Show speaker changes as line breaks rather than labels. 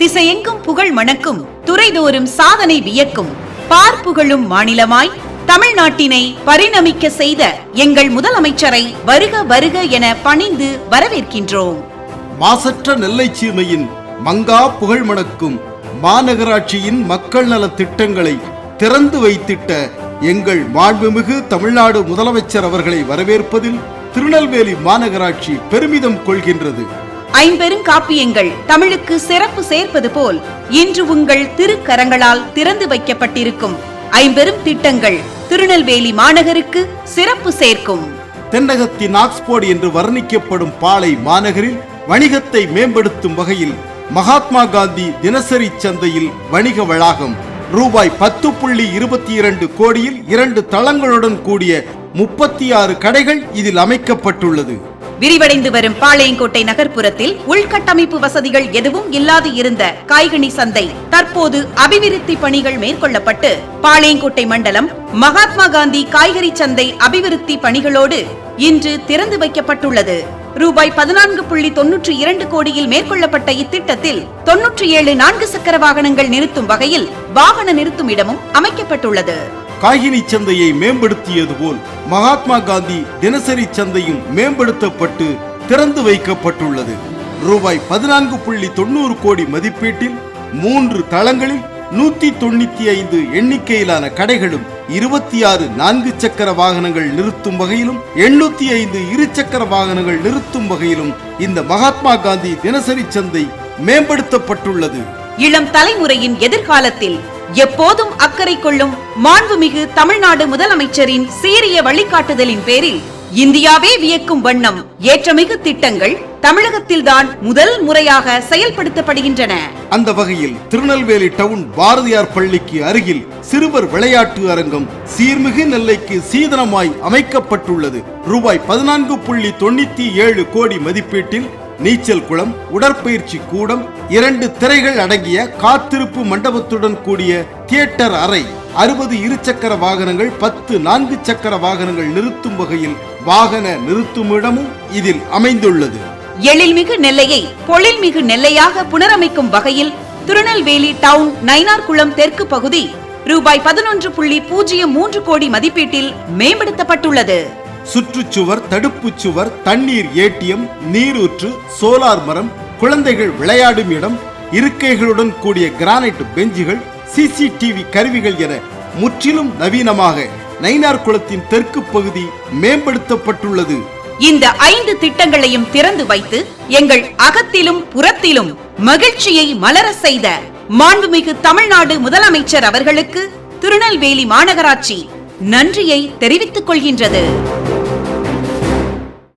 திசையெங்கும் புகழ் மணக்கும் துறைதோறும் சாதனை வியக்கும். பார்ப்புகழும் மாநிலமாய் தமிழ்நாட்டினை பரிணமிக்க செய்த எங்கள் முதலமைச்சரை வருக வருக என பணிந்து வரவேற்கின்றோம்.
மாசற்ற நெல்லை சீமையின் மங்கா புகழ் மணக்கும் மாநகராட்சியின் மக்கள் நல திட்டங்களை திறந்து வைத்திட்ட எங்கள் மாண்புமிகு தமிழ்நாடு முதலமைச்சர் அவர்களை வரவேற்பதில் திருநெல்வேலி மாநகராட்சி பெருமிதம் கொள்கின்றது.
ஐம்பெரும் காப்பியங்கள் தமிழுக்கு சிறப்பு சேர்ப்பது போல் இன்று உங்கள் திருக்கரங்களால் திறந்து வைக்கப்பட்டிருக்கும் ஐம்பெரும் திட்டங்கள் திருநெல்வேலி மாநகருக்கு சிறப்பு சேர்க்கும்.
தென்னகத்தின் ஆக்ஸ்போர்டு என்று வர்ணிக்கப்படும் பாலை மாநகரில் வணிகத்தை மேம்படுத்தும் வகையில் மகாத்மா காந்தி தினசரி சந்தையில் வணிக வளாகம் ரூபாய் பத்து புள்ளி இருபத்தி இரண்டு கோடியில் இரண்டு தளங்களுடன் கூடிய முப்பத்தி ஆறு கடைகள் இதில் அமைக்கப்பட்டுள்ளது.
விரிவடைந்து வரும் பாளையங்கோட்டை நகர்ப்புறத்தில் உள்கட்டமைப்பு வசதிகள் எதுவும் இல்லாது இருந்த காய்கனி சந்தை தற்போது அபிவிருத்தி பணிகள் மேற்கொள்ளப்பட்டு பாளையங்கோட்டை மண்டலம் மகாத்மா காந்தி காய்கறி சந்தை அபிவிருத்தி பணிகளோடு இன்று திறந்து வைக்கப்பட்டுள்ளது. ரூபாய் பதினான்கு புள்ளி தொன்னூற்றி இரண்டு கோடியில் மேற்கொள்ளப்பட்ட இத்திட்டத்தில் தொன்னூற்றி ஏழு நான்கு சக்கர வாகனங்கள் நிறுத்தும் வகையில் வாகன நிறுத்தும் இடமும் அமைக்கப்பட்டுள்ளது.
காகினி சந்தையை மேம்படுத்தியது போல் மகாத்மா காந்தி தினசரி சந்தையும் மேம்படுத்தப்பட்டு திறந்து வைக்கப்பட்டுள்ளது. ரூபாய் பதினான்கு புள்ளி தொண்ணூறு கோடி மதிப்பீட்டில் மூன்று தளங்களில் நூத்தி தொண்ணூத்தி ஐந்து எண்ணிக்கையிலான கடைகளும் இருபத்தி ஆறு நான்கு சக்கர வாகனங்கள் நிறுத்தும் வகையிலும் எண்ணூத்தி ஐந்து இரு சக்கர வாகனங்கள் நிறுத்தும் வகையிலும் இந்த மகாத்மா காந்தி தினசரி சந்தை மேம்படுத்தப்பட்டுள்ளது.
இளம் தலைமுறையின் எதிர்காலத்தில் எப்போதும் அக்கறை கொள்ளும் மாண்புமிகு தமிழ்நாடு முதலமைச்சரின் சீரிய வழிகாட்டுதலின் பேரில் இந்தியாவே வியக்கும் வண்ணம் ஏற்றமிகு திட்டங்கள் தமிழகத்தில்தான் முதல் முறையாக செயல்படுத்தப்படுகின்றன.
அந்த வகையில் திருநெல்வேலி டவுன் பாரதியார் பள்ளிக்கு அருகில் சிறுவர் விளையாட்டு அரங்கம் சீர்மிகு நெல்லைக்கு சீதனமாய் அமைக்கப்பட்டுள்ளது. ரூபாய் பதினான்கு புள்ளி தொண்ணூத்தி ஏழு கோடி மதிப்பீட்டில் நீச்சல் குளம் உடற்பயிற்சி கூடம் இரண்டு திரைகள் அடங்கிய காத்திருப்பு மண்டபத்துடன் கூடிய தியேட்டர் அறை அறுபது இருசக்கர வாகனங்கள் பத்து நான்கு சக்கர வாகனங்கள் நிறுத்தும் வகையில் வாகன நிறுத்துமிடமும் இதில் அமைந்துள்ளது.
எழில்மிகு நெல்லையை பொழில்மிகு நெல்லையாக புனரமைக்கும் வகையில் திருநெல்வேலி டவுன் நைனார்குளம் தெற்கு பகுதி ரூபாய் பதினொன்று புள்ளி பூஜ்ஜியம் மூன்று கோடி மதிப்பீட்டில் மேம்படுத்தப்பட்டுள்ளது.
சுற்றுச்சுவர் தடுப்பு சுவர் தண்ணீர் ஏடிஎம் நீரூற்று சோலார் மரம் குழந்தைகள் விளையாடும் இடம் இருக்கைகளுடன் கூடிய கிரானைட் பெஞ்சுகள் சிசிடிவி கருவிகள் என முற்றிலும் நவீனமாக நைனார் குளத்தின் தெற்கு பகுதி மேம்படுத்தப்பட்டுள்ளது.
இந்த ஐந்து திட்டங்களையும் திறந்து வைத்து எங்கள் அகத்திலும் புறத்திலும் மகிழ்ச்சியை மலர செய்த மாண்புமிகு தமிழ்நாடு முதலமைச்சர் அவர்களுக்கு திருநெல்வேலி மாநகராட்சி நன்றியை தெரிவித்துக் கொள்கின்றது.